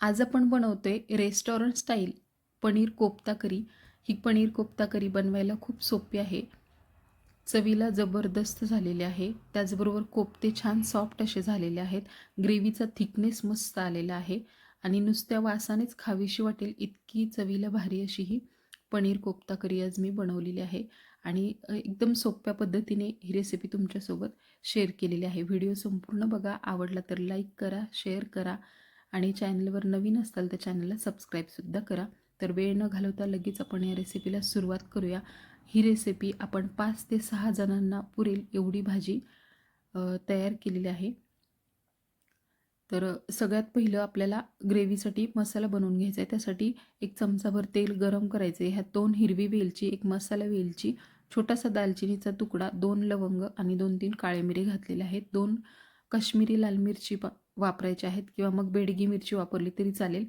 आज आपण बनवतोय restaurant style paneer kofta curry. ही पनीर कोफ्ता करी बनवायला खूप सोपी आहे. चवीला जबरदस्त झालेले आहे. त्याचबरोबर कोफ्ते छान सॉफ्ट असे झालेले आहेत. ग्रेव्हीचा थिकनेस मस्त आलेला आहे. आणि नुसत्या वासानेच खावीशी वाटेल इतकी चवीला भारी अशी ही पनीर कोफ्ता करी आज मी बनवलेली आहे. आणि एकदम सोप्या पद्धतीने ही रेसिपी तुमच्यासोबत शेअर केलेली आहे. व्हिडिओ संपूर्ण बघा. आवडला तर लाईक करा शेअर करा. आणि चॅनलवर नवीन असाल तर चॅनलला सबस्क्राईबसुद्धा करा. तर वेळ न घालवता लगेच आपण या रेसिपीला सुरुवात करूया. ही रेसिपी आपण पाच ते सहा जणांना पुरेल एवढी भाजी तयार केलेली आहे. तर सगळ्यात पहिलं आपल्याला ग्रेव्हीसाठी मसाला बनवून घ्यायचा आहे. त्यासाठी एक चमचाभर तेल गरम करायचं आहे. ह्या दोन हिरवी वेलची एक मसाला वेलची छोटासा दालचिनीचा तुकडा दोन लवंग आणि दोन तीन काळे मिरी घातलेले आहेत. दोन काश्मीरी लाल मिरची पा वापरायचे आहेत किंवा मग बेडगी मिरची वापरली तरी चालेल.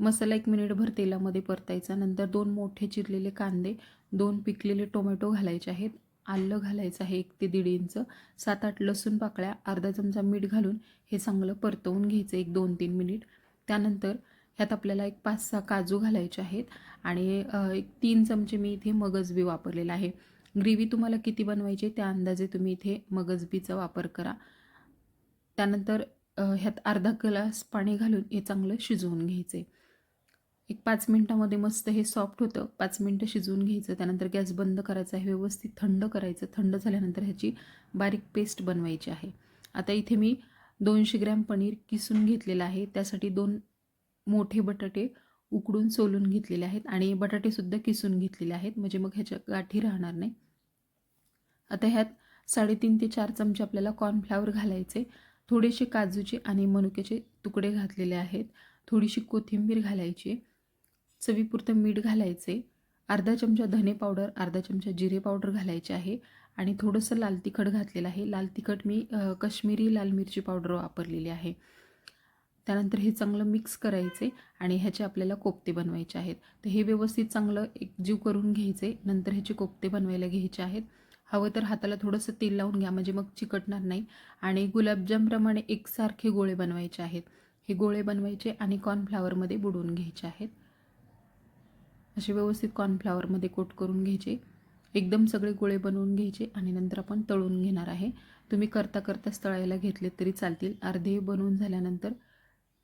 मसाला एक मिनिटभर तेलामध्ये परतायचा. नंतर दोन मोठे चिरलेले कांदे दोन पिकलेले टोमॅटो घालायचे आहेत. आलं घालायचं आहे एक ते दीड इंच. सात आठ लसूण पाकळ्या अर्धा चमचा मीठ घालून हे चांगलं परतवून घ्यायचं एक दोन तीन मिनिट त्यानंतर ह्यात आपल्याला एक पाच सहा काजू घालायचे आहेत आणि एक तीन चमचे मी इथे मगजबी वापरलेला आहे. ग्रेव्ही तुम्हाला किती बनवायची त्या अंदाजे तुम्ही इथे मगजबीचा वापर करा. त्यानंतर ह्यात अर्धा ग्लास पाणी घालून हे चांगलं शिजवून घ्यायचे. एक पाच मिनटामध्ये मस्त हे सॉफ्ट होतं. पाच मिनटं शिजवून घ्यायचं. त्यानंतर गॅस बंद करायचा आहे. व्यवस्थित थंड करायचं. थंड झाल्यानंतर ह्याची बारीक पेस्ट बनवायची आहे. आता इथे मी दोनशे ग्रॅम पनीर किसून घेतलेलं आहे. त्यासाठी दोन मोठे बटाटे उकडून सोलून घेतलेले आहेत. आणि बटाटेसुद्धा किसून घेतलेले आहेत. म्हणजे मग ह्याच्या गाठी राहणार नाही. आता ह्यात साडेतीन ते चार चमचे आपल्याला कॉर्नफ्लावर घालायचे. थोडेसे काजूचे आणि मनुक्याचे तुकडे घातलेले आहेत. थोडीशी कोथिंबीर घालायची. चवीपुरतं मीठ घालायचे. अर्धा चमचा धने पावडर अर्धा चमचा जिरे पावडर घालायचे आहे. आणि थोडंसं लाल तिखट घातलेलं आहे. लाल तिखट मी कश्मीरी लाल मिरची पावडर वापरलेली आहे. त्यानंतर हे चांगलं मिक्स करायचे आणि ह्याचे आपल्याला कोफ्ते बनवायचे आहेत. तर हे व्यवस्थित चांगलं एकजीव करून घ्यायचे. नंतर ह्याचे कोफ्ते बनवायला घ्यायचे आहेत. हवं तर हाताला थोडंसं तेल लावून घ्या म्हणजे मग चिकटणार नाही. आणि गुलाबजामप्रमाणे एकसारखे गोळे बनवायचे आहेत. हे गोळे बनवायचे आणि कॉर्नफ्लावरमध्ये बुडवून घ्यायचे आहेत. असे व्यवस्थित कॉर्नफ्लावरमध्ये कोट करून घ्यायचे. एकदम सगळे गोळे बनवून घ्यायचे आणि नंतर आपण तळून घेणार आहे. तुम्ही करता करताच तळायला घेतले तरी चालतील. अर्धे बनवून झाल्यानंतर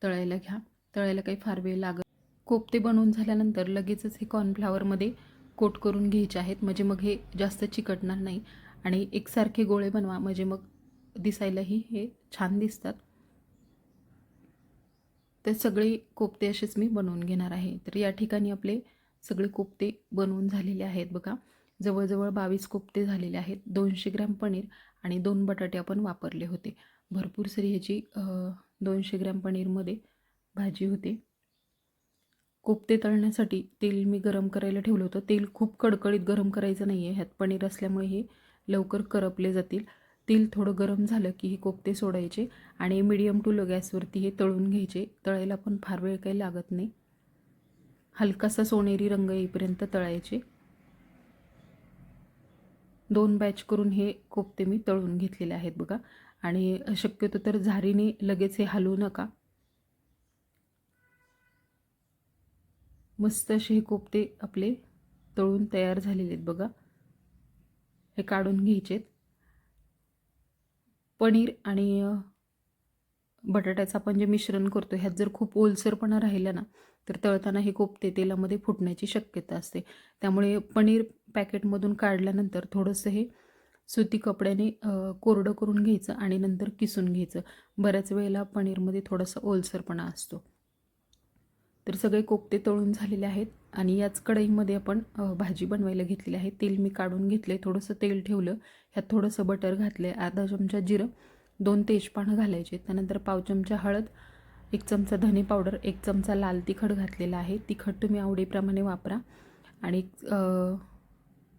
तळायला घ्या. तळायला काही फार वेळ लागत कोपते बनवून झाल्यानंतर लगेचच हे कॉर्नफ्लावरमध्ये कोट करून घ्यायचे आहेत. म्हणजे मग हे जास्त चिकटणार नाही. आणि एकसारखे गोळे बनवा. म्हणजे मग दिसायलाही हे छान दिसतात. तर सगळे कोफ्ते असेच मी बनवून घेणार आहे. तर या ठिकाणी आपले सगळे कोफ्ते बनवून झालेले आहेत बघा. जवळजवळ बावीस कोफ्ते झालेले आहेत. दोनशे ग्रॅम पनीर आणि दोन बटाटे आपण वापरले होते. भरपूर सरी ह्याची दोनशे ग्रॅम पनीरमध्ये भाजी होते. कोफ्ते तळण्यासाठी तेल मी गरम करायला ठेवलं होतं. तेल खूप कडकडीत गरम करायचं नाही आहे ह्यात पनीर असल्यामुळे हे लवकर करपले जातील. तेल थोडं गरम झालं की हे कोफ्ते सोडायचे आणि मिडियम टू लो गॅसवरती हे तळून घ्यायचे. तळायला पण फार वेळ काही लागत नाही. हलकासा सोनेरी रंग येईपर्यंत तळायचे. दोन बॅच करून हे कोफ्ते मी तळून घेतलेले आहेत बघा. आणि शक्यतो तर झारीने लगेच हे हलवू नका. मस्त असे हे कोफ्ते आपले तळून तयार झालेले आहेत बघा. हे काढून घ्यायचेत. पनीर आणि बटाट्याचं आपण जे मिश्रण करतो ह्यात जर खूप ओलसरपणा राहिला ना तर तळताना हे कोपते तेलामध्ये फुटण्याची शक्यता असते. त्यामुळे पनीर पॅकेटमधून काढल्यानंतर थोडंसं हे सुती कपड्याने कोरडं करून घ्यायचं आणि नंतर किसून घ्यायचं. बऱ्याच वेळेला पनीरमध्ये थोडासा ओलसरपणा असतो. तर सगळे कोफ्ते तळून झालेले आहेत आणि याच कढईमध्ये आपण भाजी बनवायला घेतलेली आहे. तेल मी काढून घेतले थोडंसं तेल ठेवलं. ह्यात थोडंसं बटर घातलं आहे अर्धा चमचा जिरं दोन तेजपानं घालायचे. त्यानंतर पाव चमचा हळद एक चमचा धने पावडर एक चमचा लाल तिखट घातलेला आहे. तिखट तुम्ही आवडीप्रमाणे वापरा. आणि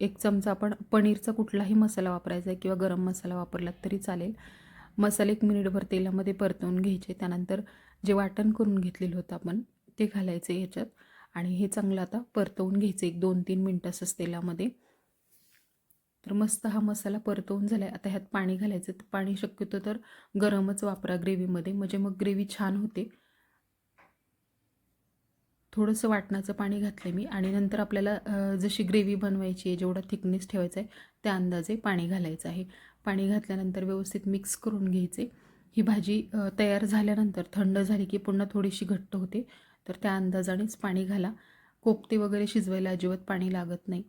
एक चमचा आपण पनीरचा कुठलाही मसाला वापरायचा आहे किंवा गरम मसाला वापरलात तरी चालेल. मसाले एक मिनिटभर तेलामध्ये परतवून घ्यायचे. त्यानंतर जे वाटण करून घेतलेलं होतं आपण ते घालायचे ह्याच्यात. आणि हे चांगलं आता परतवून घ्यायचं. एक दोन तीन मिनटं असंच तेलामध्ये. तर मस्त हा मसाला परतवून झाला आहे आता ह्यात पाणी घालायचं. तर पाणी शक्यतो तर गरमच वापरा ग्रेव्हीमध्ये. म्हणजे मग ग्रेव्ही छान होते. थोडंसं वाटणाचं पाणी घातलं मी. आणि नंतर आपल्याला जशी ग्रेव्ही बनवायची आहे जेवढा थिकनेस ठेवायचा आहे त्या अंदाजे पाणी घालायचं आहे. पाणी घातल्यानंतर व्यवस्थित मिक्स करून घ्यायचे. ही भाजी तयार झाल्यानंतर थंड झाली की पुन्हा थोडीशी घट्ट होते. तर त्या अंदाजानेच पाणी घाला. कोफते वगैरे शिजवायला अजिबात पाणी लागत नाही.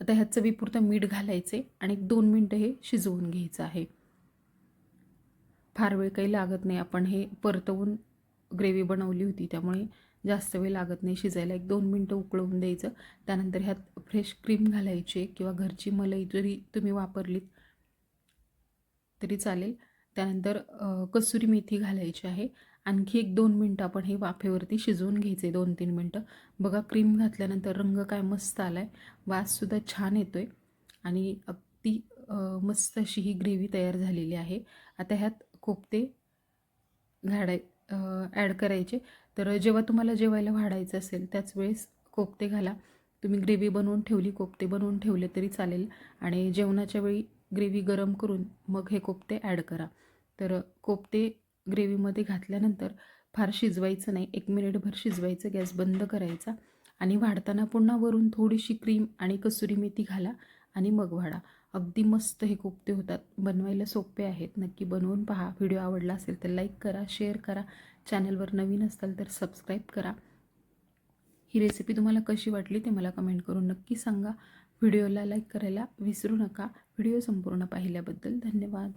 आता ह्यात चवीपुरतं मीठ घालायचे आणि दोन मिनटं हे शिजवून घ्यायचं आहे. फार वेळ काही लागत नाही. आपण हे परतवून ग्रेव्ही बनवली होती त्यामुळे जास्त वेळ लागत नाही शिजायला. एक दोन मिनटं उकळवून द्यायचं. त्यानंतर ह्यात फ्रेश क्रीम घालायची किंवा घरची मलाई जरी तुम्ही वापरलीत तरी चालेल. त्यानंतर कसुरी मेथी घालायची आहे. आणखी एक दोन मिनटं आपण हे वाफेवरती शिजवून घ्यायचे दोन तीन मिनटं. बघा क्रीम घातल्यानंतर रंग काय मस्त आला आहे वाससुद्धा छान येतो आहे आणि अगदी मस्त अशी ही ग्रेव्ही तयार झालेली आहे. आता ह्यात कोफ्ते घाडाय ॲड करायचे. तर जेव्हा तुम्हाला जेवायला वाढायचं असेल त्याच वेळेस कोफ्ते घाला. तुम्ही ग्रेव्ही बनवून ठेवली कोफ्ते बनवून ठेवले तरी चालेल. आणि जेवणाच्या वेळी ग्रेव्ही गरम करून मग हे कोफ्ते ॲड करा. तर कोफ्ते ग्रेव्हीमध्ये घातल्यानंतर फार शिजवायचं नाही. एक मिनिटभर शिजवायचं गॅस बंद करायचा आणि वाढताना पुन्हा वरून थोडीशी क्रीम आणि कसुरी मेथी घाला आणि मग वाढा. अगदी मस्त हे कोफ्ते होतात. बनवायला सोपे आहेत. नक्की बनवून पहा. व्हिडिओ आवडला असेल तर लाईक करा शेअर करा. चॅनलवर नवीन असाल तर सबस्क्राईब करा. ही रेसिपी तुम्हाला कशी वाटली ते मला कमेंट करून नक्की सांगा. व्हिडिओला लाईक करायला विसरू नका. व्हिडिओ संपूर्ण पाहिल्याबद्दल धन्यवाद.